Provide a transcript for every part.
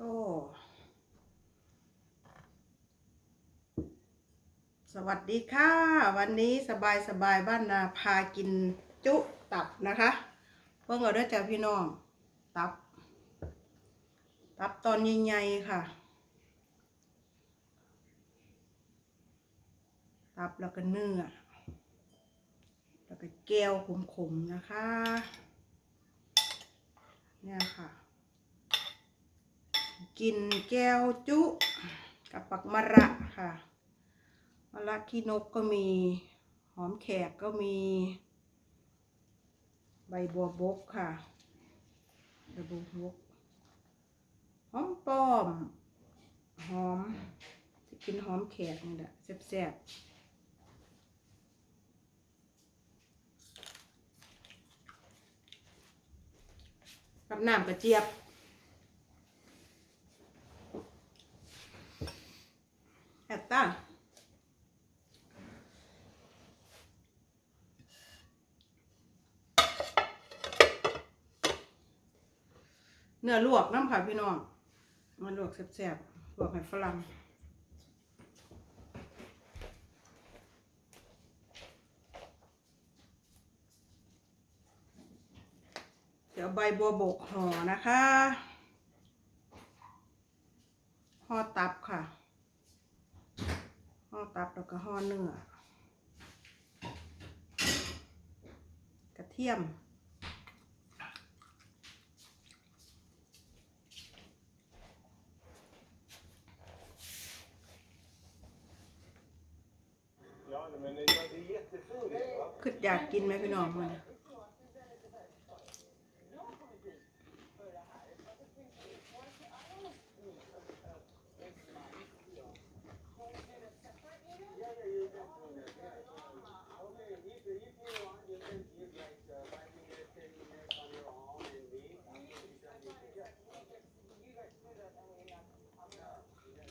โอ้สวัสดีค่ะ วันนี้สบายสบายบ้านนาพากินจุตับนะคะเพิ่งเอาด้จ้าพี่น้อง ตับ ตับตอนใหญ่ๆค่ะ ตับแล้วก็เนื้อแล้วก็แก้วขมๆนะคะ เนี่ยค่ะ กินแก้วจุกับปักมะระค่ะมะระขี้นกก็มีหอมแขกก็มี ใบบัวบกค่ะใบบัวบกหอมป้อม หอมจะกินหอมแขกนี่แหละแซ่บๆกับน้ำกระเจี๊ยบ แอตตาเนื้อลวกน้ำค่ะพี่น้องมันลวกแซ่บๆลวกให้ฝรั่งเดี๋ยวใบบัวบกห่อนะคะห่อตับค่ะห่อตับแล้วก็ห่อเนื้อกระเทียม Ja, men det, det är jättefint. Va? คืออยากกินไหมพี่น้องมัน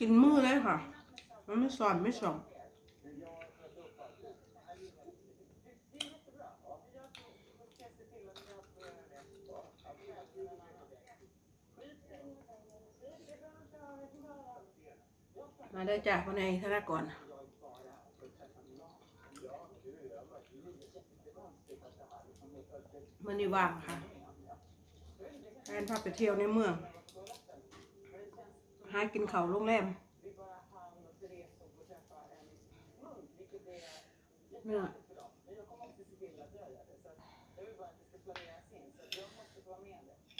กินมือเลยค่ะ มันไม่สอนไม่สอง มาได้จากคนในธนากรมันนี่ว่างค่ะแฟนพาไปเที่ยวในเมือง หากินเขาโรงแรมเนื้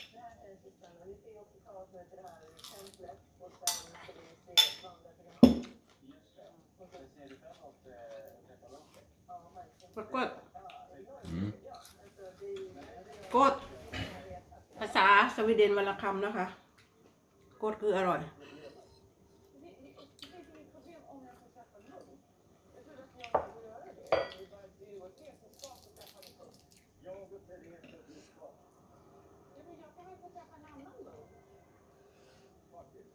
อปรากฏกด ภาษาสวีเดนวันละคำนะคะ กดคืออร่อย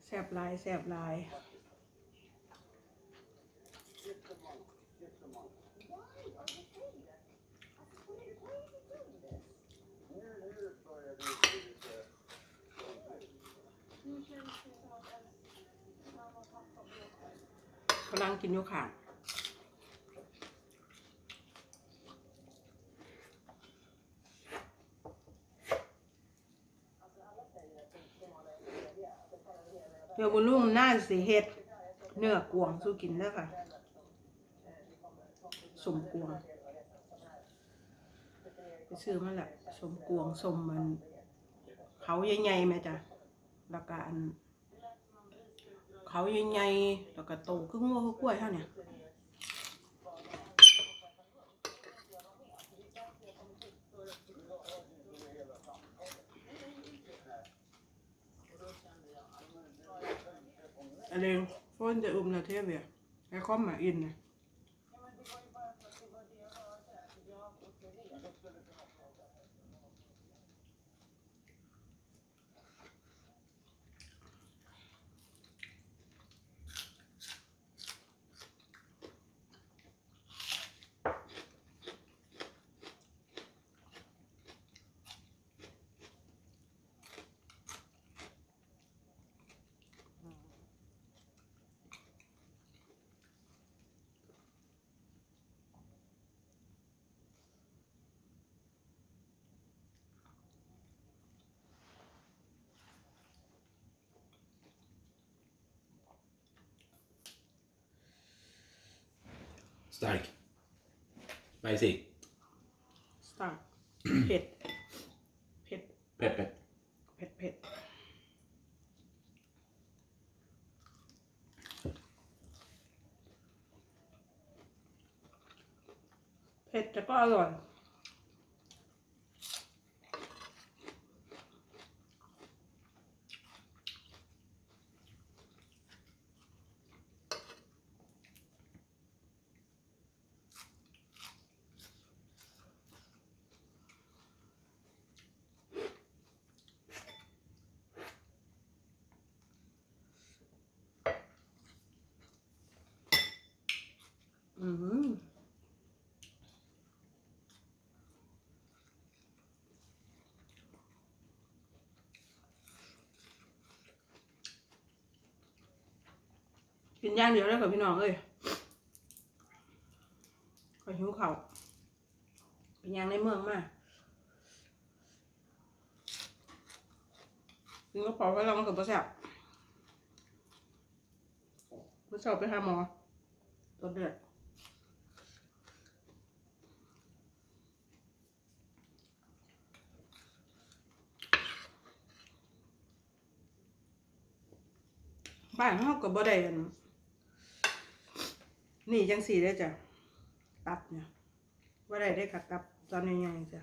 แสบลายแสบลาย กำลังกินอยู่ค่ะ เดี๋ยวบุญลุงน่าสิเฮ็ดเนื้อกวางสู้กินแล้วค่ะสมกวางไปซื้อมาแหละสมกวางสมมันเขาใหญ่ๆไหมจ๊ะแล้วก็อันเขาใหญ่ๆแล้วก็โตคืองัวขึ้นกล้วยเท่าเนี่ย Alleen från det öppna tv. Jag kommer in. Stark. Spicy. สตาร์เผ็ด เผ็ด Pepper. เผ็ด เผ็ด เผ็ดแต่ก็อร่อย อืมกินย่างเดียวแล้กับพี่น้องเอ้ยขอยหิวเขาเป็นย่างในเมืองมากกินกระเป๋าไว้ลองกับประแซ่บเมื่อเช้าไปหาหมอตัวเดือด บ้านเฮาก็บ่ได้อันนี่จังสี่ได้จ้ะตับเนี่ยบ่ได้ได้กัดตับตอนนี้ยังจ้ะ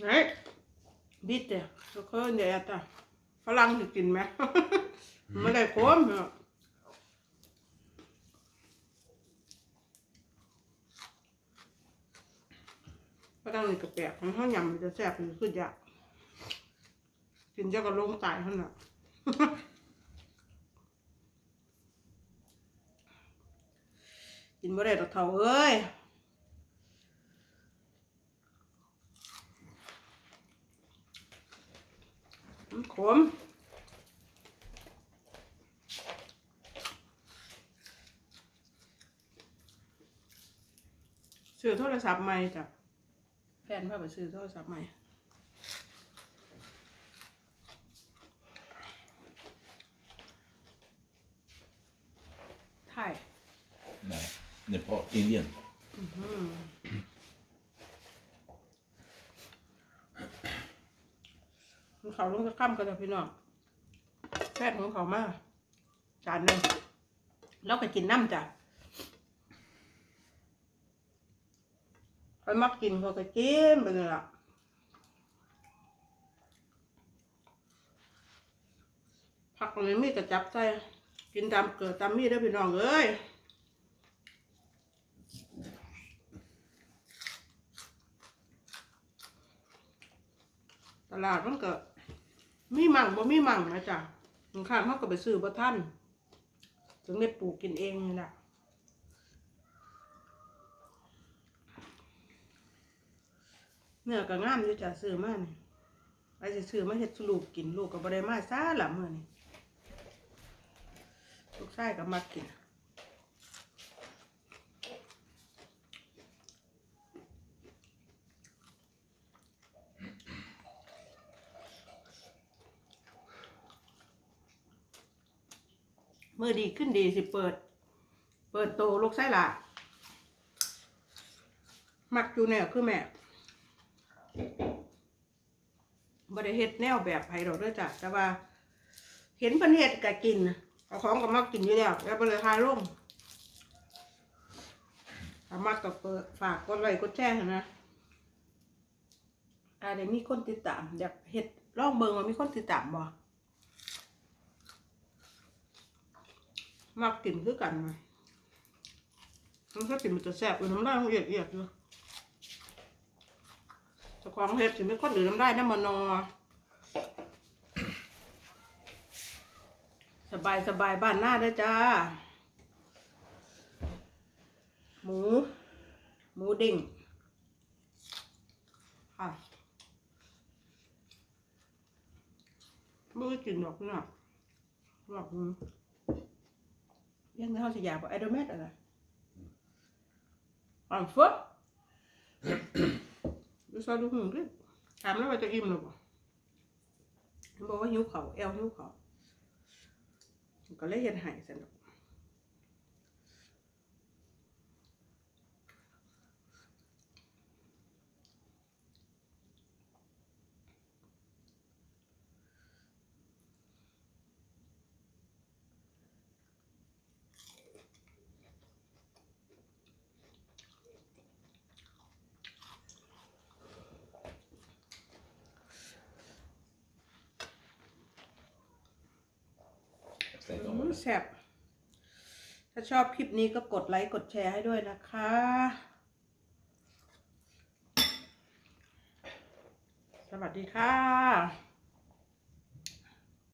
ไหนบิดเด้อทุกคนเดี๋ยวอะฝรั่งสิกินไหม ไม่ได้ขมเนาะฝรั่งนี่ก็แปลกมันเขายำมันจะแซ่บมันขึ้นยากกินเจ้าก็ลงตายเท่านั้นน่ะกินบ่ได้ดอกเท่าเอ้ย มัน ขมซื้อโทรศัพท์ใหม่จ้ะแฟนพาไปซื้อโทรศัพท์ใหม่ไทย Nej. Nepal. Indien. มัน เขาลงจะข้ามกันจ้ะพี่น้องแฟนของเขามากจานหนึ่งแล้วก็กินน้ำจ้ะไปมักกินเขาก็กินไปเลยล่ะผักเลยมีกระจับใส่กินตามเกิดตามมีได้พี่น้องเอ้ยตลาดมันก็ มีมั่งบ่มีมั่งนะจ๊ะบางขาดเขาก็ไปซื้อบ่ท่านถึงได้ปลูกกินเองนี่แหละเนื้อก็งามอยู่จ้ะซื้อมาเนี่ยไปสิซื้อมาเห็ดสลูกกินลูกก็บ่ได้มาซ่าละมื้อนี่ลูกชายก็มากิน เมื่อดีขึ้นดีสิเปิด เปิดโตลูกไส้หละมักอยู่แนวคือแม่บริเฮ็ดแนวแบบไผดอกเด้อจ้ะแต่ว่า เห็นเพิ่นเฮ็ดก็กินเอาของก็มักกินอยู่แล้วแล้วบ่เลยทายลงถ้ามักก็เปิดฝากกดไลค์กดแชร์ให้นะอาได้มีคนติดตามอยากเฮ็ดลองเบิ่งว่ามีคนติดตามบ่ มักกินคือกันนะมันก็กินมันจะแซ่บเลยน้ำลายมันเอียดเอียดอยู่เจ้าของเห็ดสิไม่คนอื่นน้ำลายน้ำมันนอสบายสบายบ้านหน้าเด้จ้า หมู หมูเด้งค่ะไม่ได้กินหรอกเนาะหรอก ยังไม่เข้าสยากไอโดเมตอะไรอ่านฟึ๊บดูซาดูหุ่นดิถามแล้วว่าจะอิ่มหรือเปล่าบอกว่าหิวเขาวแอลหิวเขาวก็เลยเห็นหายสนุก แซ่บถ้าชอบคลิปนี้ก็กดไลค์กดแชร์ให้ด้วยนะคะ สวัสดีค่ะ